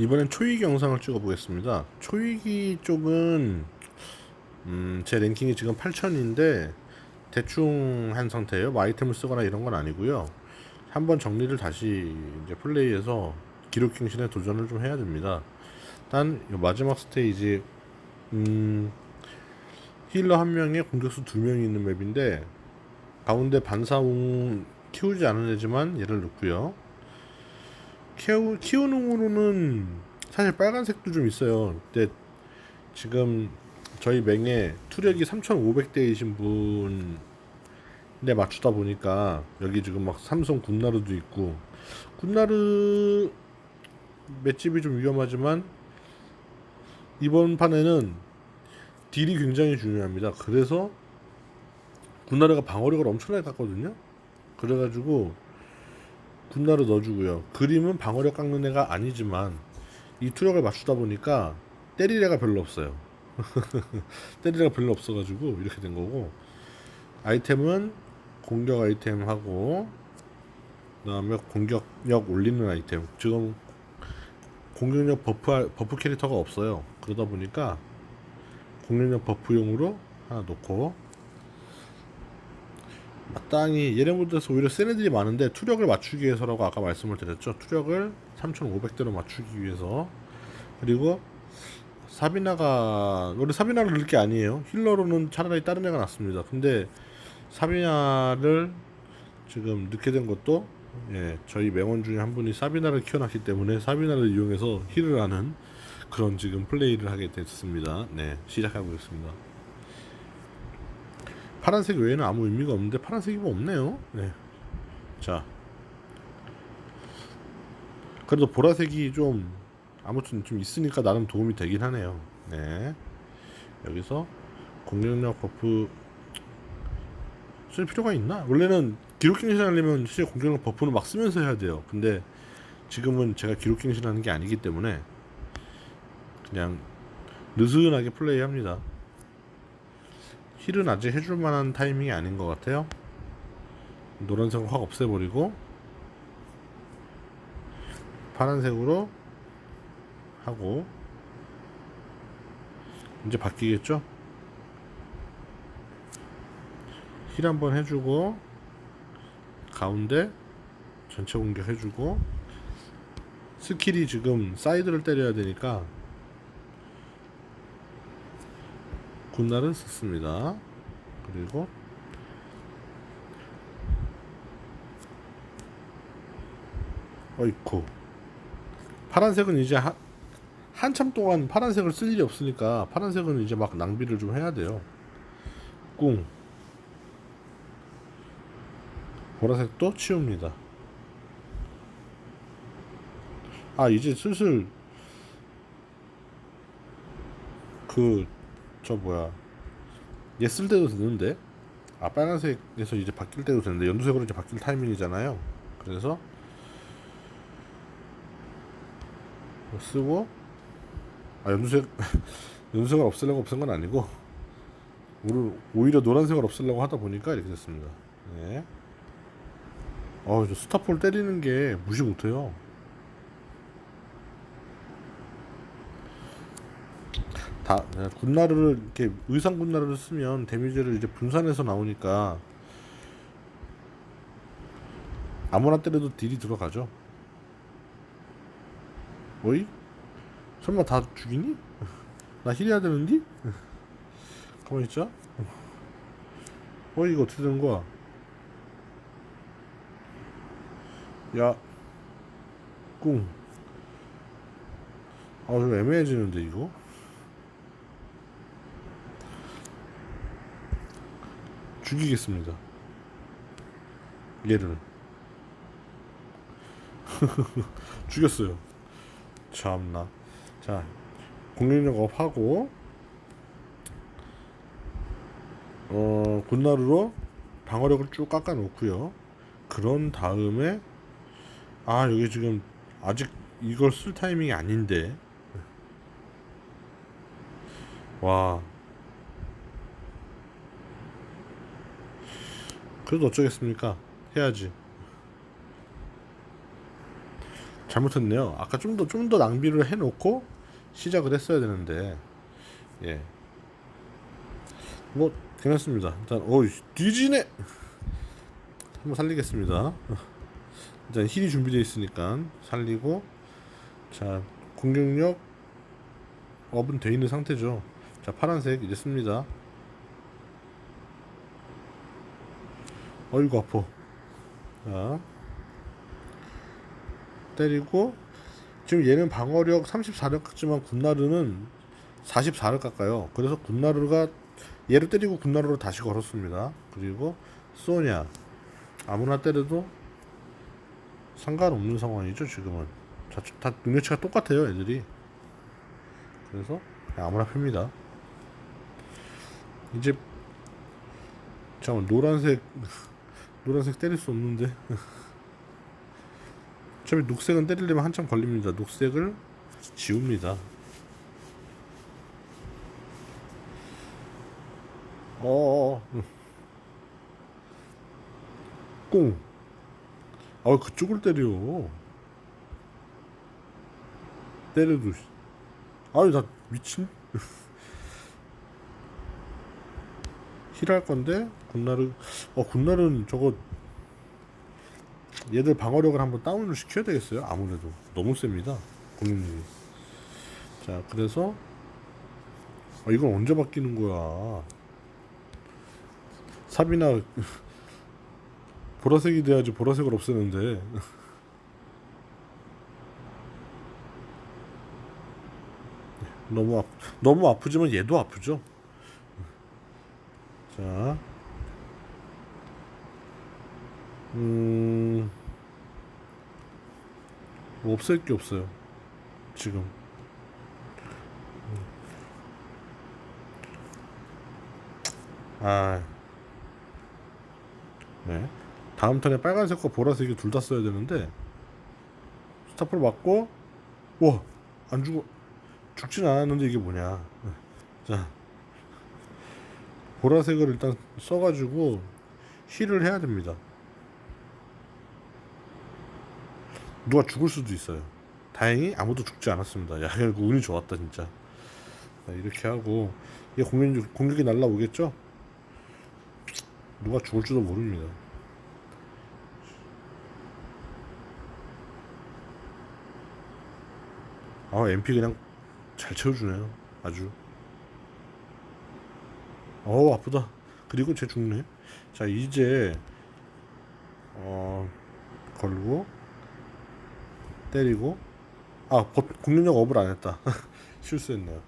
이번엔 초이기 영상을 찍어 보겠습니다. 초이기 쪽은 음, 제 랭킹이 지금 8000인데 대충 한 상태예요. 뭐 아이템을 쓰거나 이런 건 아니고요. 한번 정리를 다시 이제 플레이해서 기록 갱신에 도전을 좀 해야 됩니다. 일단 이 마지막 스테이지 음, 힐러 한 명에 공격수 두 명이 있는 맵인데 가운데 반사웅 키우지 않은 애지만 얘를 넣고요. 키우, 키우는으로는 사실 빨간색도 좀 있어요. 근데 지금 저희 맹에 투력이 3,500대이신 분에 맞추다 보니까 여기 지금 막 삼성 군나르도 있고 군나르 맷집이 좀 위험하지만 이번 판에는 딜이 굉장히 중요합니다. 그래서 군나르가 방어력을 엄청나게 깎거든요. 그래가지고 군나르 넣어주고요. 그림은 방어력 깎는 애가 아니지만 이 투력을 맞추다 보니까 때릴 애가 별로 없어요. 때릴 애가 별로 없어가지고 이렇게 된 거고 아이템은 공격 아이템 하고 그다음에 공격력 올리는 아이템 지금 공격력 버프 버프 캐릭터가 없어요. 그러다 보니까 공격력 버프용으로 하나 놓고 마땅히 얘네보다서 오히려 센 애들이 많은데 투력을 맞추기 위해서라고 아까 말씀을 드렸죠. 투력을 3,500대로 맞추기 위해서 그리고 사비나가 원래 사비나를 넣을 게 아니에요. 힐러로는 차라리 다른 애가 낫습니다. 근데 사비나를 지금 넣게 된 것도 예, 저희 맹원 중에 한 분이 사비나를 키워놨기 때문에 사비나를 이용해서 힐을 하는 그런 지금 플레이를 하게 됐습니다. 네, 시작하고 있습니다. 파란색 외에는 아무 의미가 없는데 파란색이 뭐 없네요. 네. 자. 그래도 보라색이 좀 아무튼 좀 있으니까 나름 도움이 되긴 하네요. 네. 여기서 공격력 버프 쓸 필요가 있나? 원래는 기록 갱신 하려면 사실 공격력 버프는 막 쓰면서 해야 돼요. 근데 지금은 제가 기록 갱신하는 게 아니기 때문에 그냥 느슨하게 플레이합니다. 힐은 아직 해줄 만한 타이밍이 아닌 것 같아요. 노란색을 확 없애버리고 파란색으로 하고 이제 바뀌겠죠? 힐 한번 해주고 가운데 전체 공격 해주고 스킬이 지금 사이드를 때려야 되니까 군날은 썼습니다. 그리고 어이쿠 파란색은 이제 한 한참 동안 파란색을 쓸 일이 없으니까 파란색은 이제 막 낭비를 좀 해야 돼요. 꿍 보라색도 치웁니다. 아 이제 슬슬 그 저 뭐야? 얘쓸 때도 되는데? 아 빨간색에서 이제 바뀔 때도 되는데 연두색으로 이제 바뀔 타이밍이잖아요. 그래서 쓰고? 아 연두색 연두색을 없애려고 없앤 건 아니고 오히려 노란색을 없애려고 하다 보니까 이렇게 됐습니다. 네. 어저 스타폴 때리는 게 무시 못해요 다 네, 군나르를 이렇게 의상 군나르를 쓰면 데미지를 이제 분산해서 나오니까 아무나 때려도 딜이 들어가죠. 어이? 설마 다 죽이니? 나 힐해야 되는디? 가만히 있자. 어이 이거 어떻게 된 거야? 야, 꿍. 아, 좀 애매해지는데 이거? 죽이겠습니다. 얘를 죽였어요. 참나. 자, 공격력 업하고 어 군나루로 방어력을 쭉 깎아 놓고요. 그런 다음에 아 여기 지금 아직 이걸 쓸 타이밍이 아닌데 와 그래도 어쩌겠습니까? 해야지. 잘못했네요. 아까 좀 더 좀 더 낭비를 해놓고 시작을 했어야 되는데 예. 뭐 괜찮습니다. 일단 어 뒤지네. 한번 살리겠습니다. 일단 힐이 준비되어 있으니까 살리고 자 공격력 업은 돼 있는 상태죠. 자 파란색 이제 씁니다. 어이구 아파. 자 때리고 지금 얘는 방어력 34를 깎지만 군나르는 44를 깎아요. 그래서 군나르가 얘를 때리고 군나르로 다시 걸었습니다. 그리고 소냐 아무나 때려도 상관없는 상황이죠 지금은 다, 다 능력치가 똑같아요 애들이 그래서 아무나 팹니다 이제 잠깐 노란색 노란색 때릴 수 없는데 어차피 녹색은 때리려면 한참 걸립니다 녹색을 지웁니다 어어어 꽁. 아, 왜 그쪽을 때려? 때려도. 씨. 아유, 나 미친. 힐할 건데, 군나르. 어, 군나르는 저거. 얘들 방어력을 한번 다운을 시켜야 되겠어요. 아무래도. 너무 셉니다. 공격력이. 자, 그래서. 아, 이건 언제 바뀌는 거야? 삽이나 보라색이 돼야지 보라색을 없애는데 너무 아 너무 아프지만 얘도 아프죠. 자, 음, 뭐 없앨 게 없어요. 지금. 아, 네. 다음 턴에 빨간색과 보라색이 둘 다 써야 되는데 스타프를 맞고 와 안 죽어 죽진 않았는데 이게 뭐냐 자 보라색을 일단 써가지고 힐을 해야 됩니다. 누가 죽을 수도 있어요. 다행히 아무도 죽지 않았습니다. 야 이거 운이 좋았다 진짜. 자, 이렇게 하고 이게 공격, 공격이 날라오겠죠? 누가 죽을지도 모릅니다. 아 MP 그냥 잘 채워주네요 아주 어우 아프다. 그리고 쟤 죽네. 자 이제 어 걸고 때리고 아 버- 공격력 업을 안 했다. 실수했네요.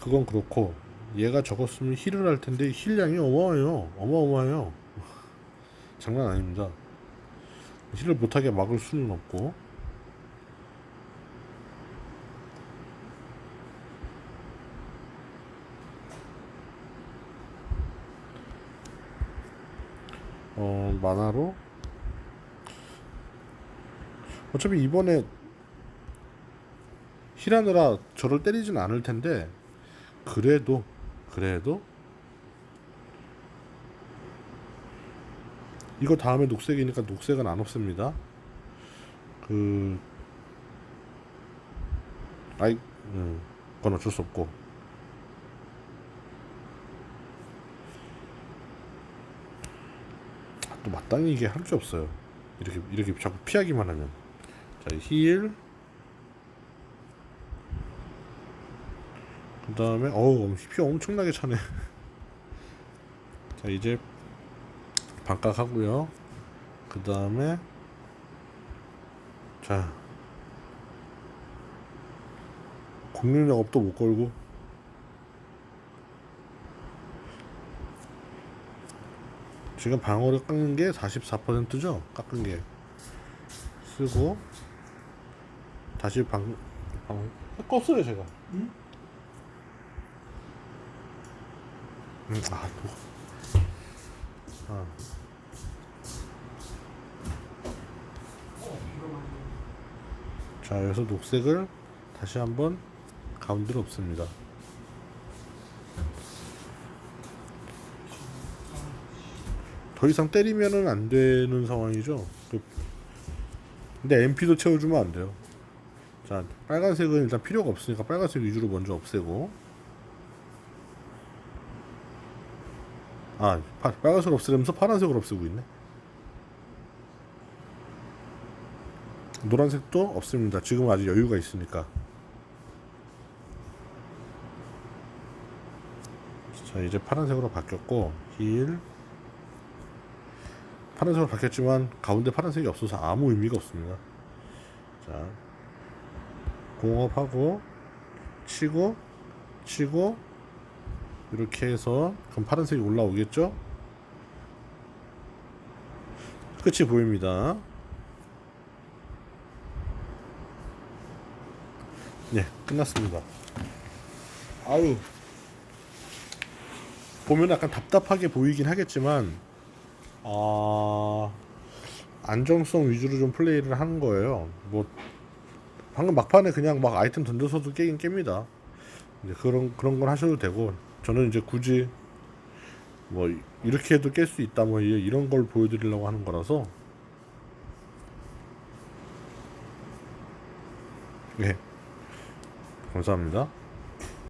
그건 그렇고 얘가 적었으면 힐을 할 텐데 힐량이 어마어마해요. 어마어마해요. 장난 아닙니다. 힐을 못하게 막을 수는 없고 어 만화로? 어차피 이번에 힐하느라 저를 때리진 않을 텐데 그래도 그래도 이거 다음에 녹색이니까 녹색은 안 없습니다. 그 아이 음, 그건 어쩔 수 없고 또 마땅히 이게 할 게 없어요. 이렇게 이렇게 자꾸 피하기만 하면 자 힐. 그 다음에 어우 피 엄청나게 차네. 자 이제 반각 하고요. 그 다음에 자 공격력 업도 못 걸고 지금 방어를 깎는 게 44%죠? 깎은 게 쓰고 다시 방, 방 껐어요 제가 응? 음, 아, 또. 아. 자 여기서 녹색을 다시 한번 가운데로 없습니다 더 이상 때리면은 안 되는 상황이죠. 그 근데 MP도 채워주면 안 돼요. 자, 빨간색은 일단 필요가 없으니까 빨간색 위주로 먼저 없애고. 아, 파, 빨간색 없애면서 파란색을 없애고 있네. 노란색도 없습니다. 지금 아직 여유가 있으니까. 자, 이제 파란색으로 바뀌었고 힐 파란색으로 바뀌었지만 가운데 파란색이 없어서 아무 의미가 없습니다. 자, 공업하고 치고 치고 이렇게 해서 그럼 파란색이 올라오겠죠? 끝이 보입니다. 네, 끝났습니다. 아유, 보면 약간 답답하게 보이긴 하겠지만, 아, 안정성 위주로 좀 플레이를 하는 거예요. 뭐, 방금 막판에 그냥 막 아이템 던져서도 깨긴 깹니다. 이제 그런, 그런 걸 하셔도 되고, 저는 이제 굳이, 뭐, 이렇게 해도 깰 수 있다, 뭐, 이- 이런 걸 보여드리려고 하는 거라서, 네. 감사합니다.